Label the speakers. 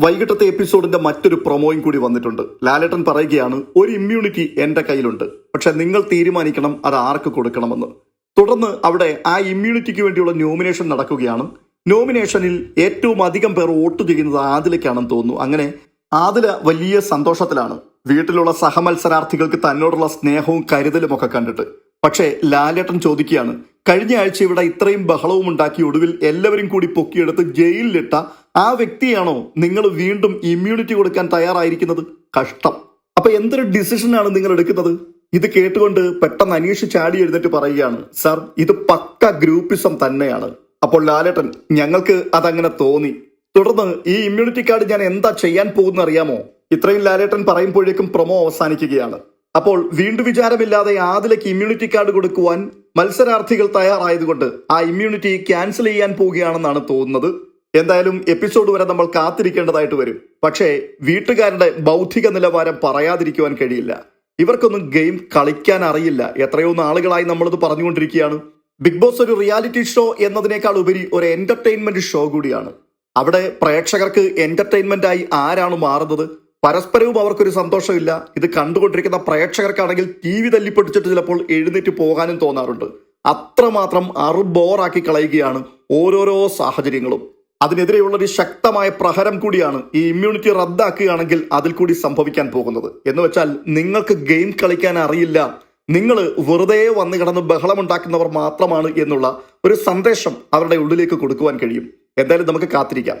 Speaker 1: വൈകിട്ടത്തെ എപ്പിസോഡിന്റെ മറ്റൊരു പ്രൊമോയും കൂടി വന്നിട്ടുണ്ട്. ലാലേട്ടൻ പറയുകയാണ് ഒരു ഇമ്മ്യൂണിറ്റി എന്റെ കയ്യിലുണ്ട്. പക്ഷെ നിങ്ങൾ തീരുമാനിക്കണം അത് ആർക്ക് കൊടുക്കണമെന്ന്. തുടർന്ന് അവിടെ ആ ഇമ്മ്യൂണിറ്റിക്ക് വേണ്ടിയുള്ള നോമിനേഷൻ നടക്കുകയാണ്. നോമിനേഷനിൽ ഏറ്റവും അധികം പേർ വോട്ട് ചെയ്യുന്നത് ആദിലേക്കാണെന്ന് തോന്നുന്നു. അങ്ങനെ ആദില വലിയ സന്തോഷത്തിലാണ്. വീട്ടിലുള്ള സഹമത്സരാർത്ഥികൾക്ക് തന്നോടുള്ള സ്നേഹവും കരുതലും ഒക്കെ കണ്ടിട്ട്. പക്ഷേ ലാലേട്ടൻ ചോദിക്കുകയാണ് കഴിഞ്ഞ ആഴ്ച ഇവിടെ ഇത്രയും ബഹളവും ഉണ്ടാക്കി ഒടുവിൽ എല്ലാവരും കൂടി പൊക്കിയെടുത്ത് ജയിലിലിട്ട ആ വ്യക്തിയാണോ നിങ്ങൾ വീണ്ടും ഇമ്മ്യൂണിറ്റി കൊടുക്കാൻ തയ്യാറായിരിക്കുന്നത്? കഷ്ടം. അപ്പൊ എന്തൊരു ഡിസിഷനാണ് നിങ്ങൾ എടുക്കുന്നത്? ഇത് കേട്ടുകൊണ്ട് പെട്ടെന്ന് അനീഷ് ചാടി എഴുന്നേറ്റ് പറയുകയാണ് സാർ ഇത് പക്ക ഗ്രൂപ്പിസം തന്നെയാണ്. അപ്പോൾ ലാലേട്ടൻ ഞങ്ങൾക്ക് അതങ്ങനെ തോന്നി. തുടർന്ന് ഈ ഇമ്മ്യൂണിറ്റി കാർഡ് ഞാൻ എന്താ ചെയ്യാൻ പോകുന്ന അറിയാമോ ഇത്രയും ലാലേട്ടൻ പറയുമ്പോഴേക്കും പ്രൊമോ അവസാനിക്കുകയാണ്. അപ്പോൾ വീണ്ടും വിചാരമില്ലാതെ ആദിലേക്ക് ഇമ്മ്യൂണിറ്റി കാർഡ് കൊടുക്കുവാൻ മത്സരാർത്ഥികൾ തയ്യാറായതുകൊണ്ട് ആ ഇമ്മ്യൂണിറ്റി ക്യാൻസൽ ചെയ്യാൻ പോവുകയാണെന്നാണ് തോന്നുന്നത്. എന്തായാലും എപ്പിസോഡ് വരെ നമ്മൾ കാത്തിരിക്കേണ്ടതായിട്ട് വരും. പക്ഷേ വീട്ടുകാരുടെ ബൗദ്ധിക നിലവാരം പറയാതിരിക്കുവാൻ കഴിയില്ല. ഇവർക്കൊന്നും ഗെയിം കളിക്കാൻ അറിയില്ല. എത്രയോ നാളുകളായി നമ്മളിത് പറഞ്ഞുകൊണ്ടിരിക്കുകയാണ്. ബിഗ് ബോസ് ഒരു റിയാലിറ്റി ഷോ എന്നതിനേക്കാൾ ഉപരി ഒരു എന്റർടൈൻമെന്റ് ഷോ കൂടിയാണ്. അവിടെ പ്രേക്ഷകർക്ക് എന്റർടൈൻമെന്റ് ആയി ആരാണ് മാറുന്നത്? പരസ്പരവും അവർക്കൊരു സന്തോഷമില്ല. ഇത് കണ്ടുകൊണ്ടിരിക്കുന്ന പ്രേക്ഷകർക്കാണെങ്കിൽ ടി വി തല്ലിപ്പൊട്ടിച്ചിട്ട് ചിലപ്പോൾ എഴുന്നേറ്റ് പോകാനും തോന്നാറുണ്ട്. അത്രമാത്രം അറുബോറാക്കി കളയുകയാണ് ഓരോരോ സാഹചര്യങ്ങളും. അതിനെതിരെയുള്ള ഒരു ശക്തമായ പ്രഹരം കൂടിയാണ് ഈ ഇമ്മ്യൂണിറ്റി റദ്ദാക്കുകയാണെങ്കിൽ അതിൽ കൂടി സംഭവിക്കാൻ പോകുന്നത്. എന്ന് വെച്ചാൽ നിങ്ങൾക്ക് ഗെയിം കളിക്കാൻ അറിയില്ല. നിങ്ങൾ വെറുതെ വന്നു കിടന്ന് ബഹളമുണ്ടാക്കുന്നവർ മാത്രമാണ് എന്നുള്ള ഒരു സന്ദേശം അവരുടെ ഉള്ളിലേക്ക് കൊടുക്കുവാൻ കഴിയും. എന്തായാലും നമുക്ക് കാത്തിരിക്കാം.